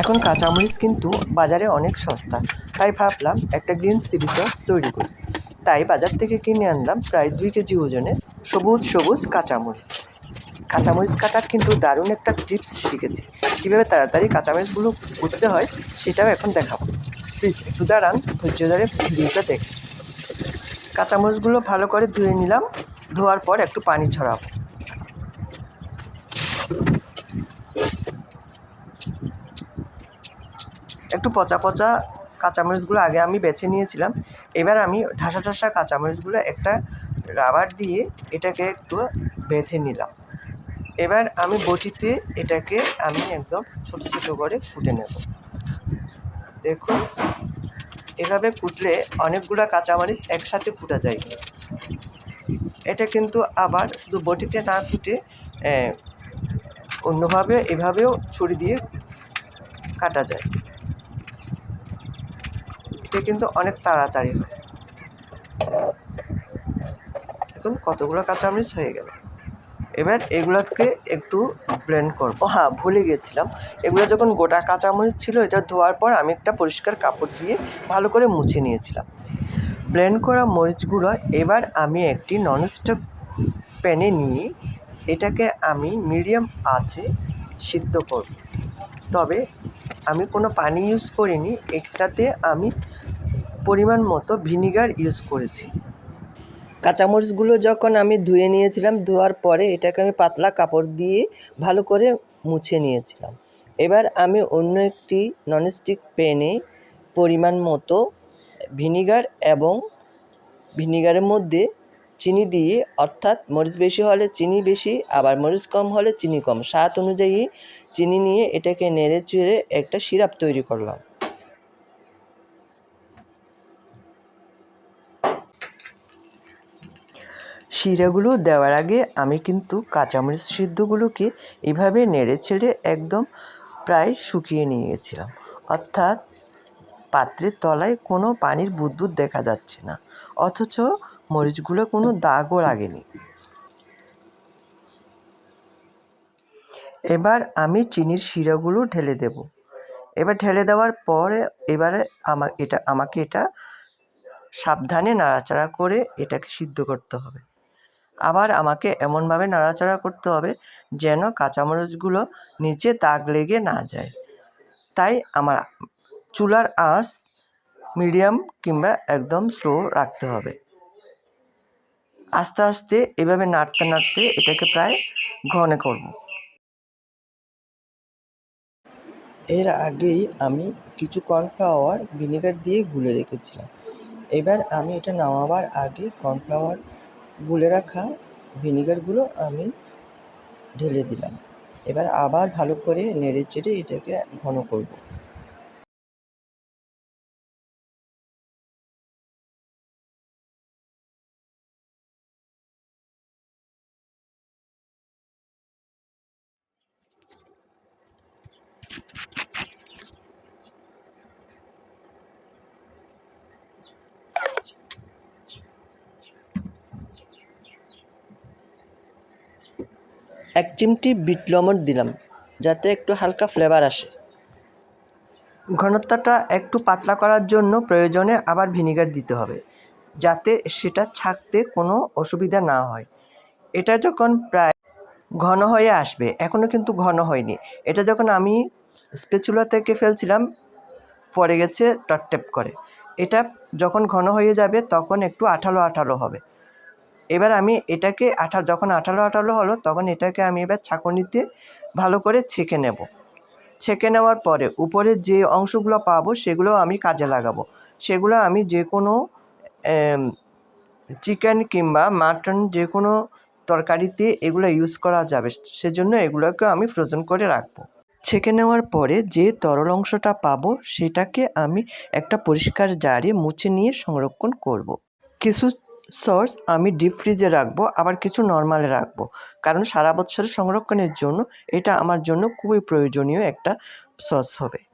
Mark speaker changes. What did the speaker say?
Speaker 1: এখন কাঁচামরিচ কিন্তু বাজারে অনেক সস্তা। তাই ভাবলাম একটা গ্রিন চিলি সস তৈরি করি। তাই বাজার থেকে কিনে আনলাম প্রায় দুই কেজি ওজনের সবুজ সবুজ কাঁচামরিচ। কাঁচামরিচ কাটার কিন্তু দারুণ একটা টিপস শিখেছি। কীভাবে তাড়াতাড়ি কাঁচামরিচগুলো করতে হয় সেটাও এখন দেখাবো। প্লিজ একটু দাঁড়ান, ধৈর্য ধরে ভিডিওটা দেখ কাঁচামরিচগুলো ভালো করে ধুয়ে নিলাম, ধোয়ার পর একটু পানি ছড়াবো। একটু পচা পচা কাঁচামরিচগুলো আগে আমি বেছে নিয়েছিলাম। এবার আমি ঠাসা ঠাসা কাঁচামরিচগুলো একটা রাবার দিয়ে এটাকে একটু বেঁধে নিলাম। এবার আমি বটিতে এটাকে আমি একদম ছোটো ছোটো করে ফুটে নেব। দেখুন, এভাবে ফুটলে অনেকগুলো কাঁচামরিচ একসাথে ফুটা যায়। এটা কিন্তু আবার শুধু বটিতে না ফুটে অন্যভাবে এভাবেও ছুরি দিয়ে কাটা যায়। এটা কিন্তু অনেক তাড়াতাড়ি হয়। এখন কতগুলো কাঁচামরিচ হয়ে গেল? এবার এগুলোকে একটু ব্লেন্ড করব। হ্যাঁ ভুলে গেছিলাম। এগুলো যখন গোটা কাঁচামরিচ ছিল এটা ধোয়ার পর আমি একটা পরিষ্কার কাপড় দিয়ে ভালো করে মুছে নিয়েছিলাম। ব্লেন্ড করা মরিচগুলো এবার আমি একটি ননস্টপ প্যানে নিয়ে এটাকে আমি মিডিয়াম আছে সিদ্ধ করব। তবে আমি কোনো পানি ইউজ করিনি এটাতে আমি পরিমাণ মতো ভিনিগার ইউজ করেছি। কাঁচামরিচগুলো যখন আমি ধুয়ে নিয়েছিলাম, ধোয়ার পরে এটাকে আমি পাতলা কাপড় দিয়ে ভালো করে মুছে নিয়েছিলাম। এবার আমি অন্য একটি ননস্টিক প্যানে পরিমাণ মতো ভিনিগার এবং ভিনিগারের মধ্যে চিনি দিয়ে অর্থাৎ মরিচ বেশি হলে চিনি বেশি, আবার মরিচ কম হলে চিনি কম। স্বাদ অনুযায়ী চিনি নিয়ে এটাকে নেড়ে চেড়ে একটা সিরাপ তৈরি করলাম। শিরাগুলো দেওয়ার আগে আমি কিন্তু কাঁচামরিচ সিদ্ধগুলোকে এভাবে নেড়ে ছেড়ে একদম প্রায় শুকিয়ে নিয়ে গেছিলাম। অর্থাৎ পাত্রের তলায় কোনো পানির বুদবুদ দেখা যাচ্ছে না। অথচ মরিচগুলো কোনো দাগও লাগেনি। এবার আমি চিনির শিরাগুলো ঢেলে দেব। এবার ঢেলে দেওয়ার পরে এবারে আমা, এটা, আমাকে এটা সাবধানে নাড়াচাড়া করে এটাকে সিদ্ধ করতে হবে। আবার আমাকে এমনভাবে নাড়াচাড়া করতে হবে যেন কাঁচামরিচগুলো নিচে দাগ লেগে না যায়। তাই আমার চুলার আঁচ মিডিয়াম কিংবা একদম স্লো রাখতে হবে। আস্তে আস্তে এভাবে নাড়তে নাড়তে এটাকে প্রায় ঘন করব। এর আগেই আমি কিছু কর্নফ্লাওয়ার ভিনেগার দিয়ে গুলে রেখেছিলাম। এবার আমি এটা নামাবার আগে কর্নফ্লাওয়ার গুলে রাখা ভিনেগারগুলো আমি ঢেলে দিলাম। এবার আবার ভালো করে নেড়ে চেড়ে এটাকে ঘন করব। এক চিমটি বিট লবণ দিলাম, যাতে একটু হালকা ফ্লেভার আসে। ঘনত্বটা একটু পাতলা করার জন্য প্রয়োজনে আবার ভিনিগার দিতে হবে, যাতে সেটা ছাকতে কোনো অসুবিধা না হয়। এটা যখন প্রায় ঘন হয়ে আসবে এখনও কিন্তু ঘন হয়নি। এটা যখন আমি স্পেচুলা থেকে ফেলছিলাম, পড়ে গেছে টপটেপ করে। এটা যখন ঘন হয়ে যাবে, তখন একটু আঠালো আঠালো হবে। এবার আমি এটাকে আঠা, যখন আঠালো আঠালো হলো, তখন এটাকে আমি এবার ছাঁকনিতে ভালো করে ছেঁকে নেব। ছেঁকে নেওয়ার পরে উপরে যে অংশগুলো পাবো, সেগুলো আমি কাজে লাগাবো। সেগুলো আমি যে কোনো চিকেন কিংবা মাটন যে কোনো তরকারিতে এগুলো ইউজ করা যাবে। সেজন্য এগুলোকে আমি ফ্রোজেন করে রাখব। ছেঁকে নেওয়ার পরে যে তরল অংশটা পাবো, সেটাকে আমি একটা পরিষ্কার জারে মুছে নিয়ে সংরক্ষণ করব। কিছু সস আমি ডিপ ফ্রিজে রাখব, আবার কিছু নর্মালে রাখব। কারণ সারা বছর সংরক্ষণের জন্য এটা আমার জন্য খুবই প্রয়োজনীয় একটা সস হবে।